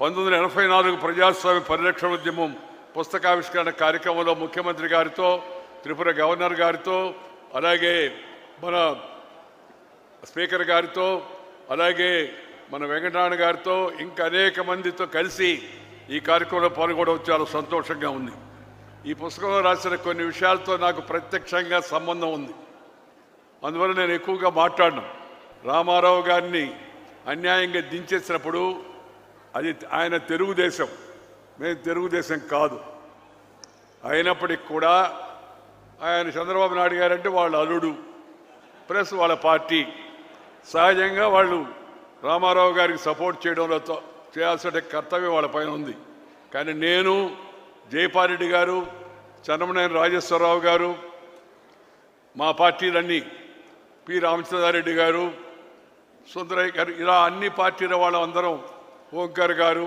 పంతొమ్మిది వందల ఎనభై నాలుగు ప్రజాస్వామ్య పరిరక్షణ ఉద్యమం పుస్తకావిష్కరణ కార్యక్రమంలో ముఖ్యమంత్రి గారితో త్రిపుర గవర్నర్ గారితో అలాగే మన స్పీకర్ గారితో అలాగే మన వెంకటనారాయణ గారితో ఇంకా అనేక మందితో కలిసి ఈ కార్యక్రమంలో పాల్గొనడం చాలా సంతోషంగా ఉంది. ఈ పుస్తకంలో రాసిన కొన్ని విషయాలతో నాకు ప్రత్యక్షంగా సంబంధం ఉంది. అందువల్ల నేను ఎక్కువగా మాట్లాడను. రామారావు గారిని అన్యాయంగా దించేసినప్పుడు అది ఆయన తెలుగుదేశం. మేము తెలుగుదేశం కాదు. అయినప్పటికి కూడా ఆయన చంద్రబాబు నాయుడు గారంటే వాళ్ళ అల్లుడు ప్లస్ వాళ్ళ పార్టీ. సహజంగా వాళ్ళు రామారావు గారికి సపోర్ట్ చేయడంలో తో- చేయాల్సిన కర్తవ్యం వాళ్ళ పైన ఉంది. కానీ నేను జయపారెడ్డి గారు చన్నమనేని రాజేశ్వరరావు గారు మా పార్టీలన్నీ పి రామచంద్రారెడ్డి గారు సుందరయ్య గారు ఇలా అన్ని పార్టీల వాళ్ళందరం ఓంకర్ గారు